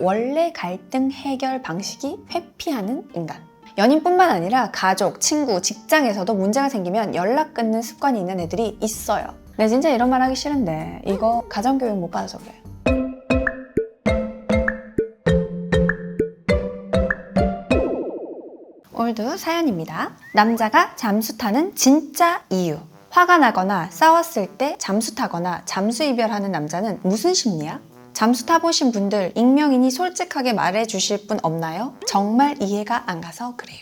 원래 갈등 해결 방식이 회피하는 인간. 연인뿐만 아니라 가족, 친구, 직장에서도 문제가 생기면 연락 끊는 습관이 있는 애들이 있어요. 근데 진짜 이런 말 하기 싫은데 이거 가정교육 못 받아서 그래요. 올드 사연입니다. 남자가 잠수 타는 진짜 이유. 화가 나거나 싸웠을 때 잠수 타거나 잠수 이별하는 남자는 무슨 심리야? 잠수 타보신 분들 익명이니 솔직하게 말해 주실 분 없나요? 정말 이해가 안 가서 그래요.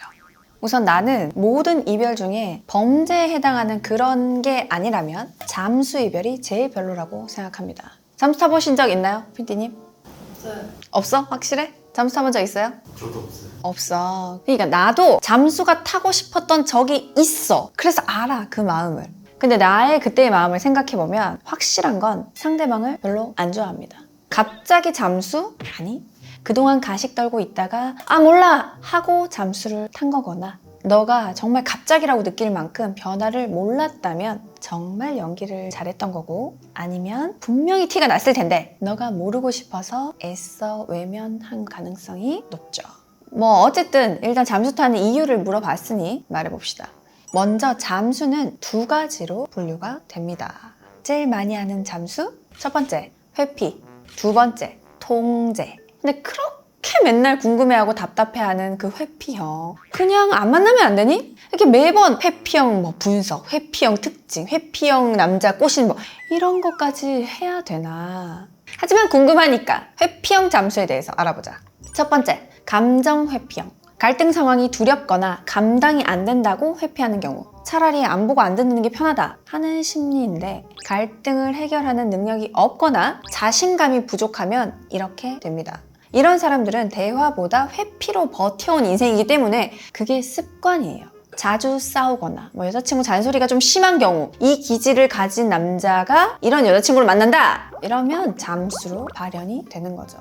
우선 나는 모든 이별 중에 범죄에 해당하는 그런 게 아니라면 잠수 이별이 제일 별로라고 생각합니다. 잠수 타보신 적 있나요, 피디님? 없어요. 없어? 확실해? 잠수 타본 적 있어요? 저도 없어요. 없어. 그러니까 나도 잠수가 타고 싶었던 적이 있어. 그래서 알아, 그 마음을. 근데 나의 그때의 마음을 생각해보면 확실한 건 상대방을 별로 안 좋아합니다. 갑자기 잠수? 아니. 그동안 가식 떨고 있다가 아 몰라 하고 잠수를 탄 거거나 너가 정말 갑자기라고 느낄 만큼 변화를 몰랐다면 정말 연기를 잘했던 거고 아니면 분명히 티가 났을 텐데 너가 모르고 싶어서 애써 외면한 가능성이 높죠. 뭐 어쨌든 일단 잠수 타는 이유를 물어봤으니 말해봅시다. 먼저 잠수는 두 가지로 분류가 됩니다. 제일 많이 하는 잠수 첫 번째 회피, 두 번째 통제. 근데 그렇게 맨날 궁금해하고 답답해하는 그 회피형 그냥 안 만나면 안 되니? 이렇게 매번 회피형 뭐 분석, 회피형 특징, 회피형 남자 꼬신 뭐 이런 것까지 해야 되나? 하지만 궁금하니까 회피형 잠수에 대해서 알아보자. 첫 번째, 감정 회피형. 갈등 상황이 두렵거나 감당이 안 된다고 회피하는 경우. 차라리 안 보고 안 듣는 게 편하다 하는 심리인데 갈등을 해결하는 능력이 없거나 자신감이 부족하면 이렇게 됩니다. 이런 사람들은 대화보다 회피로 버텨온 인생이기 때문에 그게 습관이에요. 자주 싸우거나 뭐 여자친구 잔소리가 좀 심한 경우 이 기질을 가진 남자가 이런 여자친구를 만난다 이러면 잠수로 발현이 되는 거죠.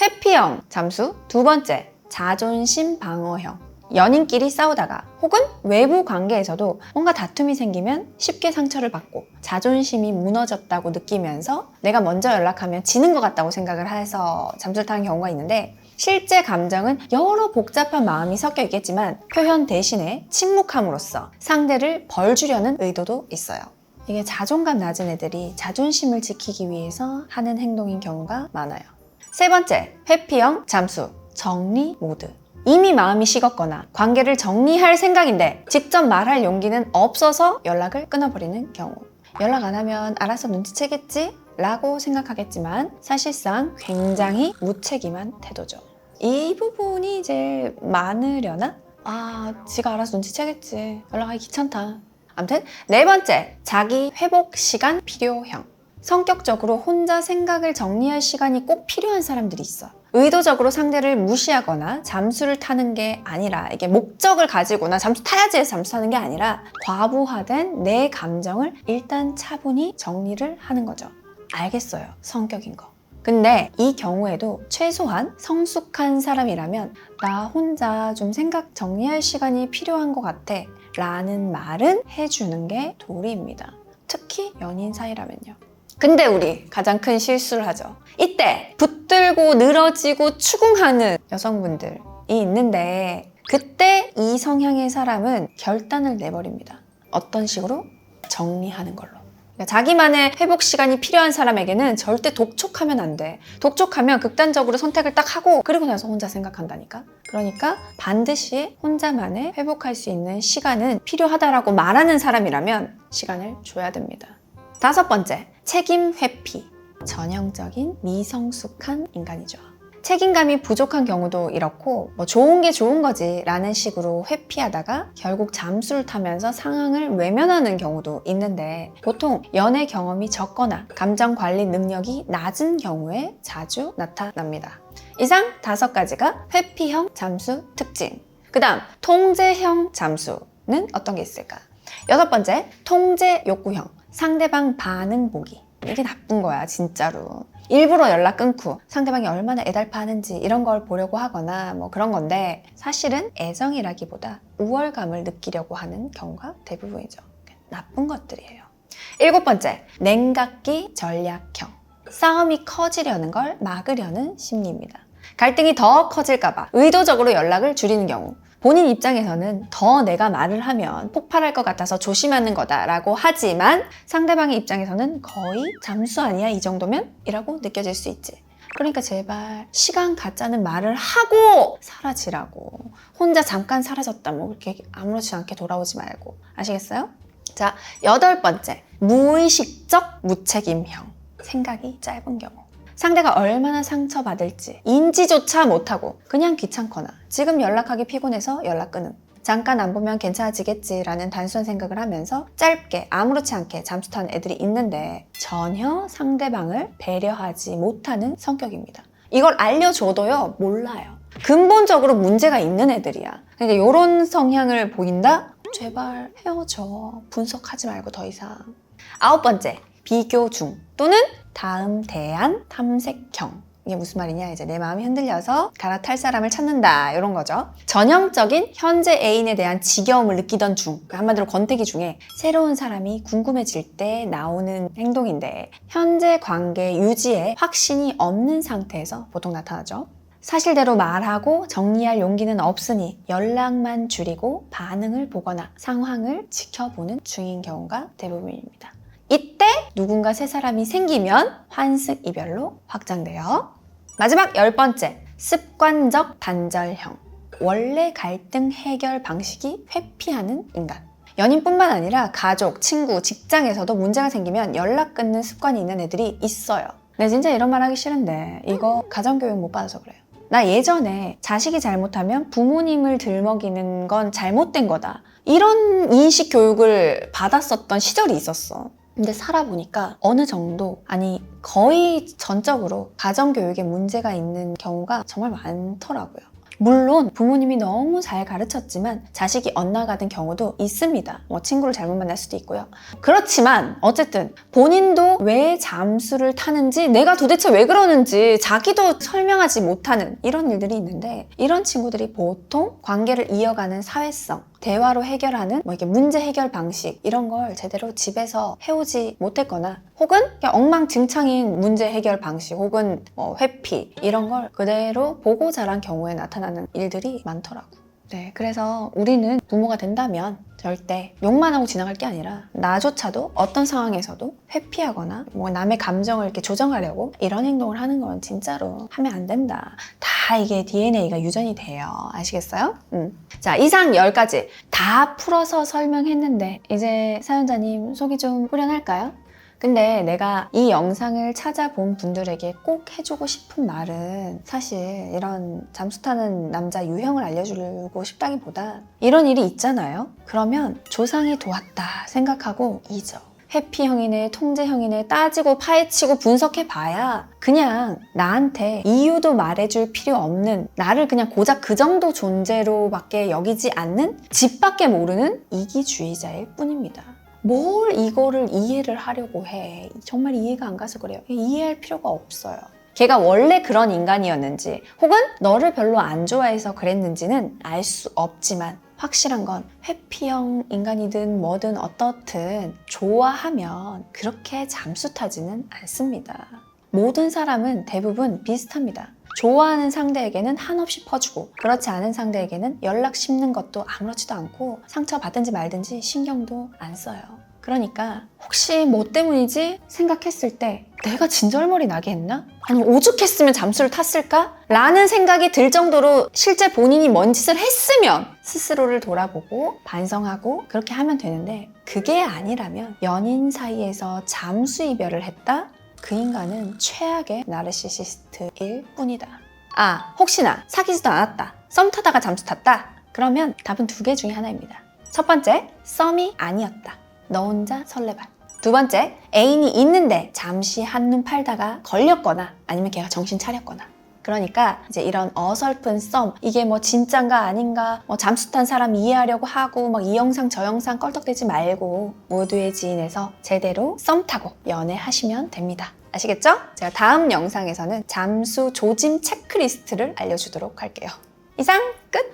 회피형 잠수 두 번째 자존심 방어형 연인끼리 싸우다가 혹은 외부 관계에서도 뭔가 다툼이 생기면 쉽게 상처를 받고 자존심이 무너졌다고 느끼면서 내가 먼저 연락하면 지는 것 같다고 생각을 해서 잠수를 타는 경우가 있는데 실제 감정은 여러 복잡한 마음이 섞여 있겠지만 표현 대신에 침묵함으로써 상대를 벌주려는 의도도 있어요. 이게 자존감 낮은 애들이 자존심을 지키기 위해서 하는 행동인 경우가 많아요. 세 번째, 회피형 잠수, 정리 모드. 이미 마음이 식었거나 관계를 정리할 생각인데 직접 말할 용기는 없어서 연락을 끊어버리는 경우. 연락 안 하면 알아서 눈치채겠지? 라고 생각하겠지만 사실상 굉장히 무책임한 태도죠. 이 부분이 제일 많으려나? 아, 지가 알아서 눈치채겠지. 연락하기 귀찮다. 암튼 네 번째, 자기 회복 시간 필요형. 성격적으로 혼자 생각을 정리할 시간이 꼭 필요한 사람들이 있어. 의도적으로 상대를 무시하거나 잠수를 타는 게 아니라 이게 목적을 가지고나 잠수 타야지 해서 잠수 타는 게 아니라 과부하된 내 감정을 일단 차분히 정리를 하는 거죠. 알겠어요. 성격인 거. 근데 이 경우에도 최소한 성숙한 사람이라면 나 혼자 좀 생각 정리할 시간이 필요한 것 같아 라는 말은 해주는 게 도리입니다. 특히 연인 사이라면요. 근데 우리 가장 큰 실수를 하죠. 이때 붙들고 늘어지고 추궁하는 여성분들이 있는데 그때 이 성향의 사람은 결단을 내버립니다. 어떤 식으로? 정리하는 걸로. 그러니까 자기만의 회복 시간이 필요한 사람에게는 절대 독촉하면 안 돼. 독촉하면 극단적으로 선택을 딱 하고 그리고 나서 혼자 생각한다니까. 그러니까 반드시 혼자만의 회복할 수 있는 시간은 필요하다라고 말하는 사람이라면 시간을 줘야 됩니다. 다섯 번째, 책임 회피. 전형적인 미성숙한 인간이죠. 책임감이 부족한 경우도 이렇고 뭐 좋은 게 좋은 거지 라는 식으로 회피하다가 결국 잠수를 타면서 상황을 외면하는 경우도 있는데 보통 연애 경험이 적거나 감정 관리 능력이 낮은 경우에 자주 나타납니다. 이상 다섯 가지가 회피형 잠수 특징. 그 다음 통제형 잠수는 어떤 게 있을까? 여섯 번째 통제 욕구형 상대방 반응 보기. 이게 나쁜 거야 진짜로. 일부러 연락 끊고 상대방이 얼마나 애달파하는지 이런 걸 보려고 하거나 뭐 그런 건데 사실은 애정이라기보다 우월감을 느끼려고 하는 경우가 대부분이죠. 나쁜 것들이에요. 일곱 번째, 냉각기 전략형. 싸움이 커지려는 걸 막으려는 심리입니다. 갈등이 더 커질까봐 의도적으로 연락을 줄이는 경우. 본인 입장에서는 더 내가 말을 하면 폭발할 것 같아서 조심하는 거다라고 하지만 상대방의 입장에서는 거의 잠수 아니야 이 정도면? 이라고 느껴질 수 있지. 그러니까 제발 시간 갖자는 말을 하고 사라지라고. 혼자 잠깐 사라졌다 뭐 그렇게 아무렇지 않게 돌아오지 말고. 아시겠어요? 자, 여덟 번째. 무의식적 무책임형. 생각이 짧은 경우. 상대가 얼마나 상처받을지 인지조차 못하고 그냥 귀찮거나 지금 연락하기 피곤해서 연락 끊음. 잠깐 안 보면 괜찮아지겠지라는 단순한 생각을 하면서 짧게 아무렇지 않게 잠수 타는 애들이 있는데 전혀 상대방을 배려하지 못하는 성격입니다. 이걸 알려줘도요, 몰라요. 근본적으로 문제가 있는 애들이야. 그러니까 이런 성향을 보인다? 제발 헤어져. 분석하지 말고 더 이상. 아홉 번째, 비교 중 또는 다음 대안 탐색형. 이게 무슨 말이냐? 이제 내 마음이 흔들려서 갈아탈 사람을 찾는다. 이런 거죠. 전형적인 현재 애인에 대한 지겨움을 느끼던 중. 그 한마디로 권태기 중에 새로운 사람이 궁금해질 때 나오는 행동인데 현재 관계 유지에 확신이 없는 상태에서 보통 나타나죠. 사실대로 말하고 정리할 용기는 없으니 연락만 줄이고 반응을 보거나 상황을 지켜보는 중인 경우가 대부분입니다. 이때 누군가 새 사람이 생기면 환승 이별로 확장돼요. 마지막 열 번째, 습관적 단절형. 원래 갈등 해결 방식이 회피하는 인간. 연인뿐만 아니라 가족, 친구, 직장에서도 문제가 생기면 연락 끊는 습관이 있는 애들이 있어요. 네, 진짜 이런 말 하기 싫은데 이거 가정교육 못 받아서 그래요. 나 예전에 자식이 잘못하면 부모님을 들먹이는 건 잘못된 거다. 이런 인식 교육을 받았었던 시절이 있었어. 근데 살아보니까 어느 정도, 아니, 거의 전적으로 가정교육에 문제가 있는 경우가 정말 많더라고요. 물론 부모님이 너무 잘 가르쳤지만 자식이 엇나가는 경우도 있습니다. 뭐 친구를 잘못 만날 수도 있고요. 그렇지만 어쨌든 본인도 왜 잠수를 타는지 내가 도대체 왜 그러는지 자기도 설명하지 못하는 이런 일들이 있는데 이런 친구들이 보통 관계를 이어가는 사회성 대화로 해결하는 뭐 이렇게 문제 해결 방식 이런 걸 제대로 집에서 해오지 못했거나 혹은 엉망진창인 문제 해결 방식 혹은 뭐 회피 이런 걸 그대로 보고 자란 경우에 나타나는 일들이 많더라고. 네, 그래서 우리는 부모가 된다면 절대 욕만 하고 지나갈 게 아니라 나조차도 어떤 상황에서도 회피하거나 뭐 남의 감정을 이렇게 조정하려고 이런 행동을 하는 건 진짜로 하면 안 된다. 다 이게 DNA가 유전이 돼요. 아시겠어요? 음. 자, 이상 10가지 다 풀어서 설명했는데 이제 사연자님 속이 좀 후련할까요? 근데 내가 이 영상을 찾아본 분들에게 꼭 해주고 싶은 말은 사실 이런 잠수 타는 남자 유형을 알려주고 싶다기보다 이런 일이 있잖아요? 그러면 조상이 도왔다 생각하고 잊어. 회피형이네, 통제형이네 따지고 파헤치고 분석해 봐야 그냥 나한테 이유도 말해줄 필요 없는 나를 그냥 고작 그 정도 존재로밖에 여기지 않는 집밖에 모르는 이기주의자일 뿐입니다. 뭘 이거를 이해를 하려고 해. 정말 이해가 안 가서 그래요. 이해할 필요가 없어요. 걔가 원래 그런 인간이었는지 혹은 너를 별로 안 좋아해서 그랬는지는 알 수 없지만 확실한 건 회피형 인간이든 뭐든 어떻든 좋아하면 그렇게 잠수 타지는 않습니다. 모든 사람은 대부분 비슷합니다. 좋아하는 상대에게는 한없이 퍼주고 그렇지 않은 상대에게는 연락 씹는 것도 아무렇지도 않고 상처 받든지 말든지 신경도 안 써요. 그러니까 혹시 뭐 때문이지 생각했을 때 내가 진절머리 나게 했나? 아니면 오죽했으면 잠수를 탔을까? 라는 생각이 들 정도로 실제 본인이 뭔 짓을 했으면 스스로를 돌아보고 반성하고 그렇게 하면 되는데 그게 아니라면 연인 사이에서 잠수 이별을 했다? 그 인간은 최악의 나르시시스트일 뿐이다. 아, 혹시나 사귀지도 않았다. 썸 타다가 잠수 탔다. 그러면 답은 두 개 중에 하나입니다. 첫 번째, 썸이 아니었다. 너 혼자 설레발. 두 번째, 애인이 있는데 잠시 한눈 팔다가 걸렸거나 아니면 걔가 정신 차렸거나. 그러니까 이제 이런 어설픈 썸 이게 뭐 진짠가 아닌가 뭐 잠수 탄 사람 이해하려고 하고 막 이 영상 저 영상 껄떡대지 말고 모두의 지인에서 제대로 썸 타고 연애하시면 됩니다. 아시겠죠? 제가 다음 영상에서는 잠수 조짐 체크리스트를 알려주도록 할게요. 이상 끝!